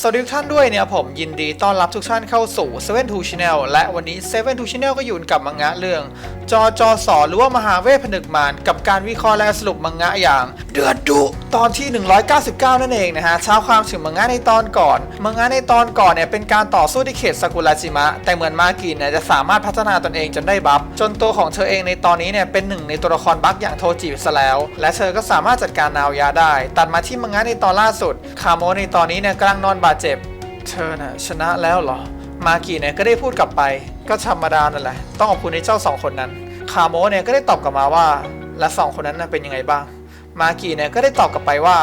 สวัสดีทุกท่านด้วยเนี่ยผมยินดีต้อนรับทุกท่านเข้าสู่7 2 Channel และวันนี้7 2 Channel ก็อยู่กับมังงะเรื่อง จอจอสอหรือว่ามหาเวทผนึกมารกับการวิเคราะห์และสรุปมังงะอย่าง เดือดดุตอนที่ 199 นั่นเองนะฮะเช้าความถึงมังงะในตอนก่อน มังงะในตอนก่อนเนี่ยเป็นการต่อสู้ที่เขตซากุระจิมะ แต่เหมือนมากินเนี่ยจะสามารถพัฒนาตนเองจนได้บัฟจนตัวของเธอเองในตอนนี้เนี่ยเป็นหนึ่งในตัวละครบัคอย่างโทจิซะแล้ว และเธอก็สามารถจัดการนาวยาได้ ตัดมาที่มังงะในตอนล่าสุดคาโมในตอนนี้เนี่ยกำลังนอนบาดเจ็บ เธอน่ะชนะแล้วเหรอ มากิเนี่ยก็ได้พูดกลับไป ก็ธรรมดานั่นแหละ ต้องขอบคุณในเจ้าสองคนนั้น คาโมเนี่ยก็ได้ตอบกลับมาว่า และสองคนนั้นเป็นยังไงบ้าง มากิเนี่ยก็ได้ตอบกลับไปว่า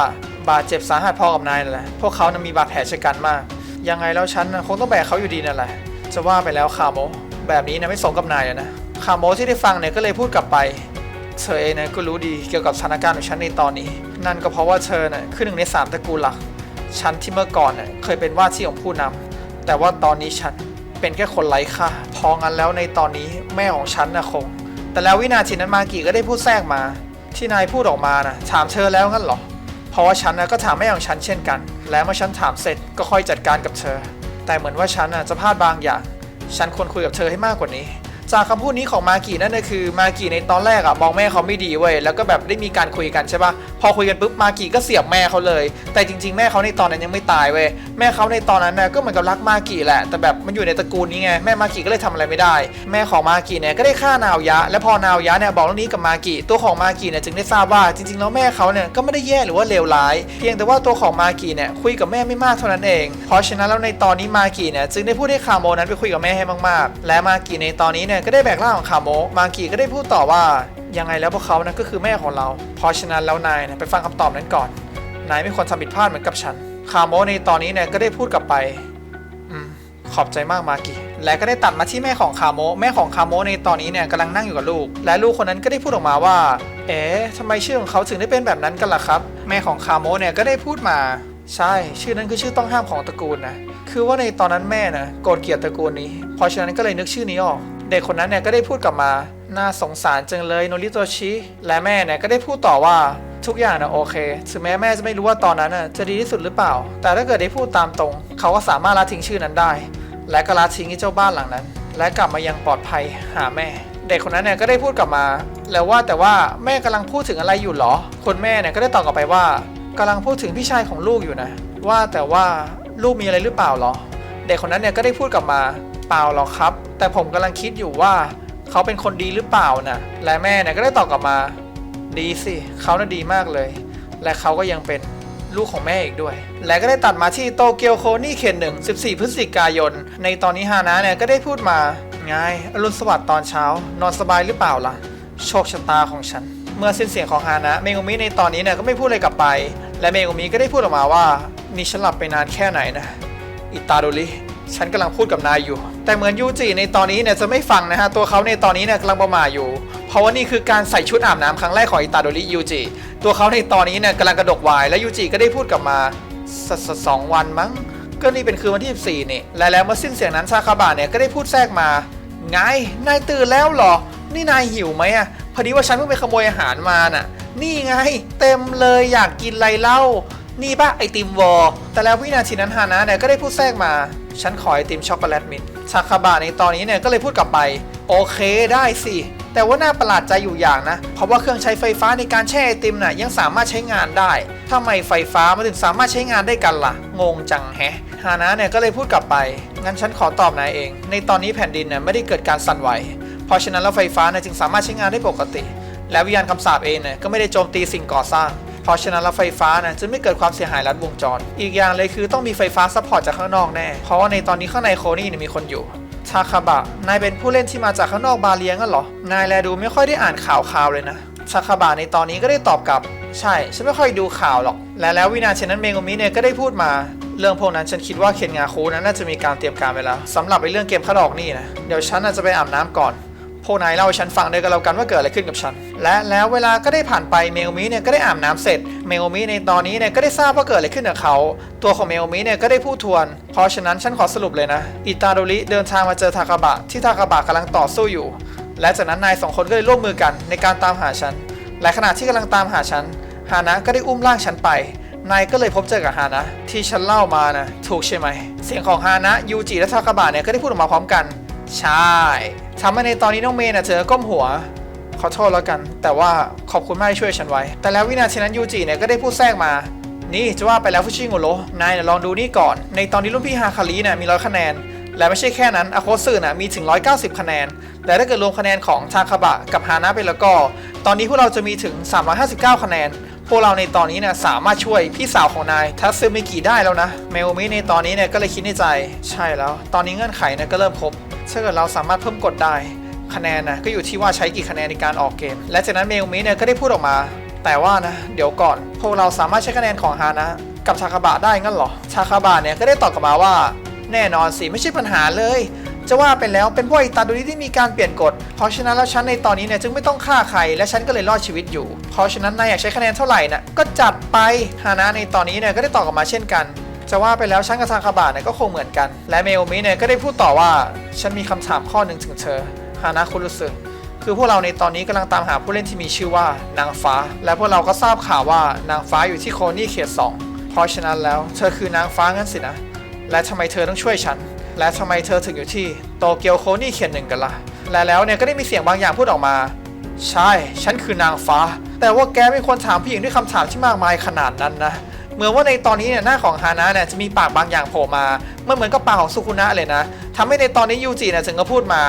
บาดเจ็บสาหัสพอกับนายนั่นแหละ พวกเขานะมีบาดแผลชะกันมาก ยังไงแล้วฉันนะคงต้องแบกเขาอยู่ดีนั่นแหละ จะว่าไปแล้วคาโม แบบนี้นะไม่สมกับนายเลยนะ คาโมที่ได้ฟังเนี่ยก็เลยพูดกลับไป เธอเองนะก็รู้ดีเกี่ยวกับสถานการณ์ของฉันในตอนนี้ นั่นก็เพราะว่าเธอน่ะคือหนึ่งในสามตระกูลหลัก ฉันที่เมื่อก่อนเน่ยเคยเป็นว่าที่ของผู้นำแต่ว่าตอนนี้ฉันเป็นแค่คนไร้ค่าพองั้นแล้วในตอนนี้แม่ของฉันนะคง แต่แล้ววินาทีนั้นมากิก็ได้พูดแทรกมา ที่นายพูดออกมานะถามเธอแล้วงั้นหรอเพราะว่าฉันนะก็ถามแม่ของฉันเช่นกัน และเมื่อฉันถามเสร็จก็ค่อยจัดการกับเธอ แต่เหมือนว่าฉันนะจะพลาดบางอย่าง ฉันควรคุยกับเธอให้มากกว่านี้ จากคำพูดนี้ของมากินั่นก็คือมากิในตอนแรกอะมองแม่เขาไม่ดีเว้ยแล้วก็แบบได้มีการคุยกันใช่ปะพอคุยกันปุ๊บมากิก็เสียบแม่เขาเลย แต่จริง ๆ แม่เขาในตอนนั้นยังไม่ตายเว้ยแม่เขาในตอนนั้นน่ะก็เหมือนกับรักมากิแหละ แต่แบบมันอยู่ในตระกูลนี้ไงแม่มากิก็เลยทำอะไรไม่ได้ แม่ของมากิเนี่ยก็ได้ฆ่านาวยะ และพอนาวยะเนี่ยบอกเรื่องนี้กับมากิตัวของมากิเนี่ยจึงได้ทราบว่าจริง ๆ แล้วแม่เขาเนี่ยก็ไม่ได้แย่หรือว่าเลวร้าย เพียงแต่ว่าตัวของมากิเนี่ยคุยกับแม่ไม่มากเท่านั้นเอง เพราะฉะนั้นแล้วในตอนนี้มากิเนี่ยจึงได้พูดให้คาโมนั้นไปคุยกับแม่ให้มากๆ และมากิในตอนนี้เนี่ยก็ได้แบกร่างของคาโมมากิก็ได้พูดต่อว่ายังไงแล้วพวกเขานะก็คือแม่ของเรา เพราะฉะนั้นแล้วนายเนี่ยไปฟังคำตอบนั้นก่อน นายไม่ควรทำผิดพลาดเหมือนกับฉัน คาโมในตอนนี้เนี่ยก็ได้พูดกลับไปอืมขอบใจมากมากิและก็ได้ตัดมาที่แม่ของคาโมะแม่ของคาโมะในตอนนี้เนี่ยกำลังนั่งอยู่กับลูก และลูกคนนั้นก็ได้พูดออกมาว่า เอ๊ะทำไมชื่อของเขาถึงได้เป็นแบบนั้นกันล่ะครับ แม่ของคาโมะเนี่ยก็ได้พูดมาใช่ ชื่อนั้นคือชื่อต้องห้ามของตระกูลนะ คือว่าในตอนนั้นแม่นะโกรธเกลียดตระกูลนี้ เพราะฉะนั้นก็เลยนึกชื่อนี้ออก เด็กคนนั้นเนี่ยก็ได้พูดกลับมา น่าสงสารจังเลยโนริโตชิ และแม่เนี่ยก็ได้พูดต่อว่าทุกอย่างนะโอเค ถึงแม้แม่จะไม่รู้ว่าตอนนั้นน่ะจะดีที่สุดหรือเปล่า แต่ถ้าเกิดได้พูดตามตรง เขาก็สามารถละทิ้งชื่อนั้นได้ และก็ละทิ้งเจ้าบ้านหลังนั้น และกลับมายังปลอดภัยหาแม่ เด็กคนนั้นเนี่ยก็ได้พูดกลับมา แล้วว่าแต่ว่าแม่กำลังพูดถึงอะไรอยู่หรอ คนแม่เนี่ยก็ได้ตอบกลับไปว่ากำลังพูดถึงพี่ชายของลูกอยู่นะ ว่าแต่ว่าลูกมีอะไรหรือเปล่าหรอ เด็กคนนั้นเนี่ยก็ได้พูดกลับมา เปล่าหรอกครับ แต่ผมกำลังคิดอยู่ว่า เขาเป็นคนดีหรือเปล่านะและแม่เนี่ยก็ได้ตอบกลับมา ดีสิเขาน่ะดีมากเลย และเขาก็ยังเป็นลูกของแม่อีกด้วย และก็ได้ตัดมาที่โตเกียวโคนี่เขตหนึ่ง14 พฤศจิกายน ในตอนนี้ฮานะเนี่ยก็ได้พูดมาไงอรุณสวัสดิ์ตอนเช้า นอนสบายหรือเปล่าล่ะ โชคชะตาของฉัน เมื่อสิ้นเสียงของฮานะ เมงุมิในตอนนี้เนี่ยก็ไม่พูดอะไรกลับไป และเมงุมิก็ได้พูดออกมาว่านี่ฉันหลับไปนานแค่ไหนนะ อิตาโดริ ฉันกำลังพูดกับนายอยู่ แต่เหมือนยูจิในตอนนี้เนี่ยจะไม่ฟังนะฮะ ตัวเขาในตอนนี้เนี่ยกำลังประมาทอยู่ เพราะว่านี่คือการใส่ชุดอาบน้ำครั้งแรกของอิตาโดริยูจิ ตัวเขาในตอนนี้เนี่ยกำลังกระดกวาย และยูจิก็ได้พูดกลับมาสสสองวันมั้ง ก็นี่เป็นคืนวันที่ 14 นี่ และแล้วเมื่อสิ้นเสียงนั้นซาคาบะเนี่ยก็ได้พูดแทรกมา ไง นายตื่นแล้วหรอ นี่นายหิวไหมอะพอดีว่าฉันเพิ่งไปขโมยอาหารมาน่ะ นี่ไง เต็มเลยอยากกินไรเล่า นี่ปะไอติมวอแต่แล้ววินาทีนั้นฮานะเนี่ยก็ได้พูดแทรกมา ฉันขอไอติมช็อกโกแลตมินซาคาบะในตอนนี้เนี่ยก็เลยพูดกลับไป โอเคได้สิ แต่ว่าน่าประหลาดใจอยู่อย่างนะ เพราะว่าเครื่องใช้ไฟฟ้าในการแช่ไอติมน่ะยังสามารถใช้งานได้ทำไมไฟฟ้ามันถึงสามารถใช้งานได้กันล่ะ งงจังแฮะฮานะเนี่ยก็เลยพูดกลับไป งั้นฉันขอตอบนายเอง ในตอนนี้แผ่นดินเนี่ยไม่ได้เกิดการสั่นไหว เพราะฉะนั้นแล้วไฟฟ้าเนี่ยจึงสามารถใช้งานได้ปกติ และวิญญาณคำสาปเองเนี่ยก็ไม่ได้โจมตีสิ่งก่อสร้าง เพราะฉะนั้นแล้วไฟฟ้านะจะไม่เกิดความเสียหายลัดวงจร อีกอย่างเลยคือต้องมีไฟฟ้าซัพพอร์ตจากข้างนอกแน่ เพราะว่าในตอนนี้ข้างในโคนี่เนี่ยมีคนอยู่ทาคาบะ นายเป็นผู้เล่นที่มาจากข้างนอกบาเลียงั้นเหรอ นายแลดูไม่ค่อยได้อ่านข่าวข่าวเลยนะทาคาบะในตอนนี้ก็ได้ตอบกลับ ใช่ ฉันไม่ค่อยดูข่าวหรอก และแล้ววินาทีนั้นเมงุมิเนี่ยก็ได้พูดมา เรื่องพวกนั้นฉันคิดว่าเคนงาคูนั้นน่าจะมีการเตรียมการไว้แล้วสำหรับไอ้เรื่องเกมขัดออกนี่นะ เดี๋ยวฉันน่าจะไปอาบน้ำก่อน พวกนายเล่าให้ฉันฟังด้วยกันแล้วกันว่าเกิดอะไรขึ้นกับฉัน และแล้วเวลาก็ได้ผ่านไปเมลมิเนี่ยก็ได้อาบน้ำเสร็จ เมลมิในตอนนี้เนี่ยก็ได้ทราบว่าเกิดอะไรขึ้นกับเขา ตัวของเมลมิเนี่ยก็ได้พูดทวน เพราะฉะนั้นฉันขอสรุปเลยนะ อิตาโดริเดินทางมาเจอทากาบะที่ทากาบะกำลังต่อสู้อยู่ และจากนั้นนายสองคนก็เลยร่วมมือกันในการตามหาฉัน และขณะที่กำลังตามหาฉัน ฮานะก็ได้อุ้มร่างฉันไปนายก็เลยพบเจอกับฮานะที่ฉันเล่ามานะถูกใช่ไหม เสียงของฮานะยูจิและทากาบะเนี่ยก็ได้พูดออกมาพร้อมกัน ใช่ทำให้ในตอนนี้น้องเมย์น่ะเจอก้มหัว ขอโทษแล้วกัน แต่ว่าขอบคุณมากที่ช่วยฉันไว้ แต่แล้ววินาทีนั้นยูจิเนี่ยก็ได้พูดแทรกมา นี่จะว่าไปแล้วฟุชิโงโรนายเนี่ยลองดูนี่ก่อน ในตอนนี้รุ่นพี่ฮาคาริเนี่ยมีร้อยคะแนน และไม่ใช่แค่นั้นอาโคสึน่ะมีถึง 190 คะแนน แต่ถ้าเกิดรวมคะแนนของทาคาบะกับฮานะไปแล้วก็ ตอนนี้พวกเราจะมีถึง 359 คะแนนพวกเราในตอนนี้เนี่ยสามารถช่วยพี่สาวของนายทัตซึมิกิได้แล้วนะเมโอมิในตอนนี้เนี่ยก็เลยคิดในใจ ใช่แล้ว ตอนนี้เงื่อนไขเนี่ยก็เริ่มครบ ถ้าเกิดเราสามารถเพิ่มกดได้คะแนนนะก็อยู่ที่ว่าใช้กี่คะแนนในการออกเกม และจากนั้นเมโอมิเนี่ยก็ได้พูดออกมา แต่ว่านะเดี๋ยวก่อน พวกเราสามารถใช้คะแนนของฮานะกับทาคาบะได้งั้นเหรอทาคาบะเนี่ยก็ได้ตอบกลับมาว่า แน่นอนสิไม่ใช่ปัญหาเลย จะว่าไปแล้วเป็นพวกอิตาโดนีที่มีการเปลี่ยนกฎเพราะฉะนั้นแล้วฉันในตอนนี้เนี่ยจึงไม่ต้องฆ่าใครและฉันก็เลยรอดชีวิตอยู่ เพราะฉะนั้นนายอยากใช้คะแนนเท่าไหร่น่ะก็จัดไปฮานะในตอนนี้เนี่ยก็ได้ตอบกลับมาเช่นกัน จะว่าไปแล้วฉันกับทาคาบะเนี่ยก็คงเหมือนกัน และเมโอมิเนี่ยก็ได้พูดต่อว่าฉันมีคำถามข้อหนึ่งถึงเธอฮานะคุรู้สึคือพวกเราในตอนนี้กำลังตามหาผู้เล่นที่มีชื่อว่านางฟ้า และพวกเราก็ทราบข่าวว่านางฟ้าอยู่ที่โคนี่เขตสองเพราะฉะนั้นแล้วเธอคือนางฟ้างั้นสินะ และทำไมเธอต้องช่วยฉัน และทำไมเธอถึงอยู่ที่โตเกียวโคนี่เขตหนึ่งกันล่ะและแล้วเนี่ยก็ได้มีเสียงบางอย่างพูดออกมา ใช่ ฉันคือนางฟ้า แต่ว่าแกไม่ควรถามผู้หญิงด้วยคำถามที่มากมายขนาดนั้นนะ เหมือนว่าในตอนนี้เนี่ยหน้าของฮานะเนี่ยจะมีปากบางอย่างโผล่มาเมื่อเหมือนกับปากของสุคุนะเลยนะทำให้ในตอนนี้ยูจิเนี่ยถึงก็พูดมา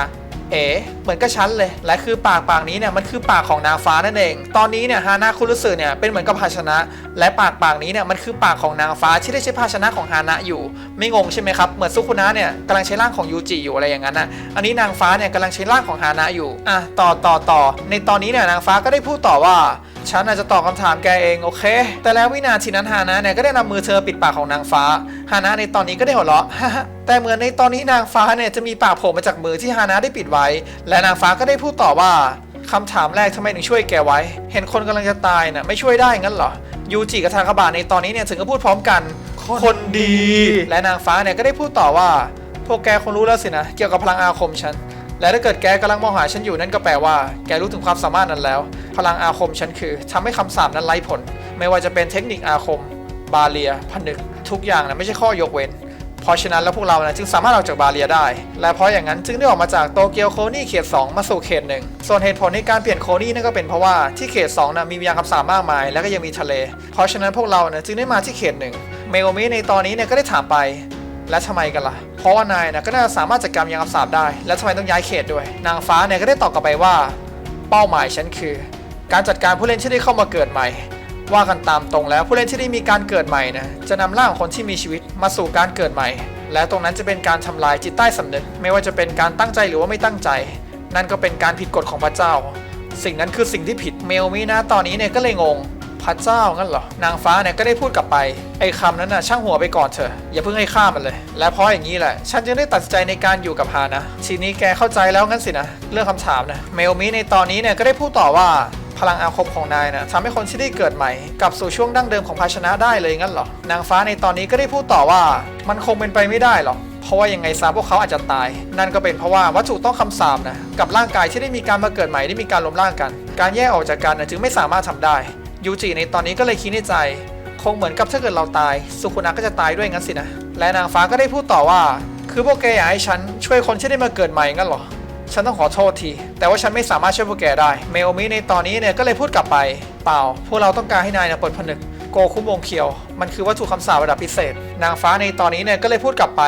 เอ๋เหมือนกับฉันเลย และคือปากปากนี้เนี่ยมันคือปากของนางฟ้านั่นเอง ตอนนี้เนี่ยฮานะคุรุสึเนี่ยเป็นเหมือนกับภาชนะ และปากปากนี้เนี่ยมันคือปากของนางฟ้าที่ได้ใช้ภาชนะของฮานะอยู่ ไม่งงใช่ไหมครับ เหมือนซุคุนะเนี่ยกำลังใช้ร่างของยูจิอยู่อะไรอย่างนั้นนะอันนี้นางฟ้าเนี่ยกำลังใช้ร่างของฮานะอยู่อะต่อต่อต่อในตอนนี้เนี่ยนางฟ้าก็ได้พูดต่อว่า ฉันอาจจะตอบคำถามแกเองโอเค แต่แล้ววินาทีนั้นฮานะเนี่ยก็ได้นำมือเธอปิดปากของนางฟ้าฮานะในตอนนี้ก็ได้หัวเราะแต่เหมือนในตอนนี้นางฟ้าเนี่ยจะมีปากโผล่มาจากมือที่ฮานะได้ปิดไว้ และนางฟ้าก็ได้พูดต่อว่าคำถามแรกทำไมถึงช่วยแกไว้ เห็นคนกำลังจะตายน่ะไม่ช่วยได้งั้นเหรอ ยูจิกับทาคาบะในตอนนี้เนี่ยถึงก็พูดพร้อมกัน คนดี และนางฟ้าเนี่ยก็ได้พูดต่อว่า พวกแกคงรู้แล้วสินะ เกี่ยวกับพลังอาคมฉัน และถ้าเกิดแกกำลังมองหาฉันอยู่นั่นก็แปลว่า แกรู้ถึงความสามารถนั้นแล้ว พลังอาคมฉันคือทำให้คำสาปนั้นไร้ผล ไม่ว่าจะเป็นเทคนิคอาคม บาเลีย ผนึก ทุกอย่างนะไม่ใช่ข้อยกเว้น เพราะฉะนั้นแล้วพวกเรานะจึงสามารถออกจากบาเลียได้ และเพราะอย่างนั้นจึงได้ออกมาจากโตเกียวโคนี่เขต 2 มาสู่เขตหนึ่งส่วนเหตุผลในการเปลี่ยนโคนี่นั่นก็เป็นเพราะว่าที่เขต2นะมีวิญญาณคำสาปมากมาย และก็ยังมีทะเล เพราะฉะนั้นพวกเรานะจึงได้มาที่เขตหนึ่งเมโอมิในตอนนี้เนี่ยก็ได้ถามไปและทำไมกันล่ะ เพราะว่านายนะก็น่าสามารถจัดการวิญญาณคำสาปได้ และทำไมต้องย้ายเขตด้วย นางฟ้าเนี่ยก็ได้ตอบกลับไปว่า เป้าหมายฉันคือ การจัดการผู้เล่นที่ได้เข้ามาเกิดใหม่ ว่ากันตามตรงแล้วผู้เล่นที่ได้มีการเกิดใหม่นะจะนำร่างของคนที่มีชีวิตมาสู่การเกิดใหม่ และตรงนั้นจะเป็นการทำลายจิตใต้สำนึกไม่ว่าจะเป็นการตั้งใจหรือว่าไม่ตั้งใจ นั่นก็เป็นการผิดกฎของพระเจ้า สิ่งนั้นคือสิ่งที่ผิดเมลมีนะตอนนี้เนี่ยก็เลยงงพระเจ้างั้นเหรอนางฟ้าเนี่ยก็ได้พูดกลับไป ไอ้คำนั้นน่ะช่างหัวไปก่อนเถอะอย่าเพิ่งให้ฆ่ามันเลย และเพราะอย่างนี้แหละ ฉันจึงได้ตัดใจในการอยู่กับฮานะ ทีนี้แกเข้าใจแล้วงั้นสินะ เรื่องคำถามนะเมลมีในตอนนี้เนี่ยก็ได้พูดต่อว่า พลังอาคมของนายนะทำให้คนที่ได้เกิดใหม่กลับสู่ช่วงดั้งเดิมของภาชนะได้เลยงั้นเหรอนางฟ้าในตอนนี้ก็ได้พูดต่อว่า มันคงเป็นไปไม่ได้หรอกเพราะว่ายังไงซะพวกเขาอาจจะตาย นั่นก็เป็นเพราะว่าวัตถุต้องคำสาปนะกับร่างกายที่ได้มีการมาเกิดใหม่ได้มีการล้มร่างกัน การแยกออกจากกันนะจึงไม่สามารถทำได้ยูจิในตอนนี้ก็เลยคิดในใจ คงเหมือนกับถ้าเกิดเราตายสุคุนะก็จะตายด้วยงั้นสินะและนางฟ้าก็ได้พูดต่อว่า คือพวกแกอยากให้ฉันช่วยคนที่ได้มาเกิดใหม่งั้นเหรอ ฉันต้องขอโทษที แต่ว่าฉันไม่สามารถช่วยพวกแกได้ เมโอมิในตอนนี้เนี่ยก็เลยพูดกลับไป เปล่า พวกเราต้องการให้นายเนี่ยเปิดผนึก โกคุมวงเคียว มันคือวัตถุคำสาประดับพิเศษ นางฟ้าในตอนนี้เนี่ยก็เลยพูดกลับไป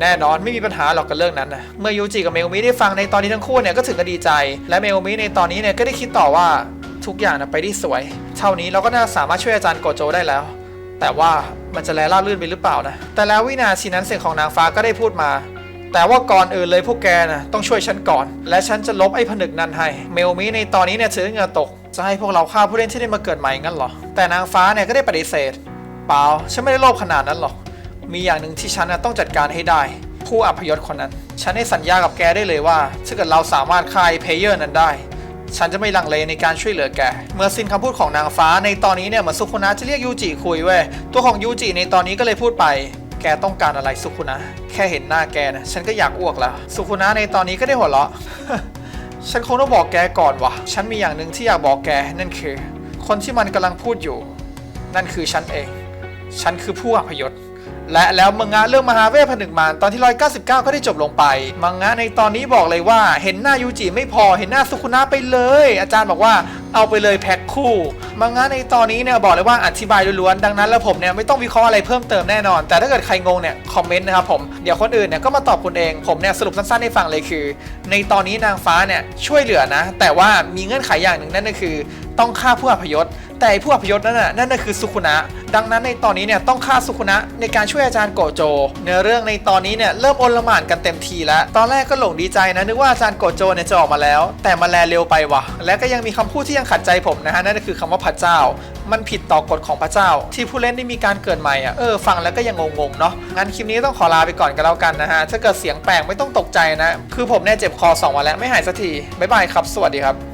แน่นอนไม่มีปัญหาหรอกกับเรื่องนั้นนะ เมื่อยูจิกับเมโอมิได้ฟังในตอนนี้ทั้งคู่เนี่ยก็ถึงกับดีใจ และเมโอมิในตอนนี้เนี่ยก็ได้คิดต่อว่าทุกอย่างนะไปได้สวย เท่านี้เราก็น่าสามารถช่วยอาจารย์โกโจได้แล้ว แต่ว่ามันจะแลล่าลื่นไปหรือเปล่านะ แต่แล้ววินาทีนั้นเสียงของนางฟ้าก็ได้พูดมา แต่ว่าก่อนอื่นเลยพวกแกนะต้องช่วยฉันก่อน และฉันจะลบไอ้ผนึกนั้นให้ เมลมิในตอนนี้เนี่ยถือเงือตก จะให้พวกเราฆ่าผู้เล่นที่ได้มาเกิดใหม่งั้นเหรอ แต่นางฟ้าเนี่ยก็ได้ปฏิเสธ เปล่า ฉันไม่ได้โลภขนาดนั้นหรอก มีอย่างหนึ่งที่ฉันนะต้องจัดการให้ได้ ผู้อัพยศคนนั้น ฉันได้สัญญากับแกได้เลยว่า ถ้าเกิดเราสามารถฆ่าไอ้เพลเยอร์นั้นได้ ฉันจะไม่ลังเลในการช่วยเหลือแก เมื่อสิ้นคำพูดของนางฟ้าในตอนนี้เนี่ยเหมือนสุคุนะจะเรียกยูจิคุยเว้ย ตัวของยูจิในตอนนี้ก็เลยพูดไป แกต้องการอะไรสุคุนะ แค่เห็นหน้าแกนะฉันก็อยากอ้วกแล้ว สุคุนะในตอนนี้ก็ได้หัวเราะ ฉันคงต้องบอกแกก่อนวะฉันมีอย่างหนึ่งที่อยากบอกแกนั่นคือ คนที่มันกำลังพูดอยู่ นั่นคือฉันเอง ฉันคือผู้อพยศและแล้วมังงะเรื่องมหาเวทผนึกมารตอนที่ 199 ก็ได้จบลงไป มังงะในตอนนี้บอกเลยว่า เห็นหน้ายูจิไม่พอเห็นหน้าสุคุนะไปเลย อาจารย์บอกว่า เอาไปเลยแพ็คคู่มังงะในตอนนี้เนี่ยบอกเลยว่าอธิบายล้วนๆดังนั้นแล้วผมเนี่ยไม่ต้องวิเคราะห์อะไรเพิ่มเติมแน่นอน แต่ถ้าเกิดใครงงเนี่ยคอมเมนต์นะครับผมเดี๋ยวคนอื่นเนี่ยก็มาตอบคุณเองผมเนี่ยสรุปสั้นๆให้ฟังเลยคือ ในตอนนี้นางฟ้าเนี่ยช่วยเหลือนะ แต่ว่ามีเงื่อนไขอย่างหนึ่งนั่นก็คือ ต้องฆ่าผู้อพยศ แต่ผู้อพยศนั่นน่ะนั่นน่ะคือสุคุนะ ดังนั้นในตอนนี้เนี่ยต้องฆ่าสุคุนะในการช่วยอาจารย์โกโจ เนื้อเรื่องในตอนนี้เนี่ยเริ่มโอนละหม่านกันเต็มทีแล้ว ตอนแรกก็หลงดีใจนะนึกว่าอาจารย์โกโจเนี่ยจะออกมาแล้ว แต่มาแลเร็วไปวะและก็ยังมีคำพูดที่ยังขัดใจผมนะฮะนั่นก็คือคำว่าพระเจ้า มันผิดต่อกฎของพระเจ้า ที่ผู้เล่นได้มีการเกิดใหม่อะเออฟังแล้วก็ยังงงๆเนาะงั้นคลิปนี้ต้องขอลาไปก่อนกันแล้วกันนะฮะถ้าเกิดเสียงแปลกไม่ต้องตกใจนะ คือผมเนี่ยเจ็บคอสองวันแล้วไม่หายสักทีบ๊ายบายครับ สวัสดีครับ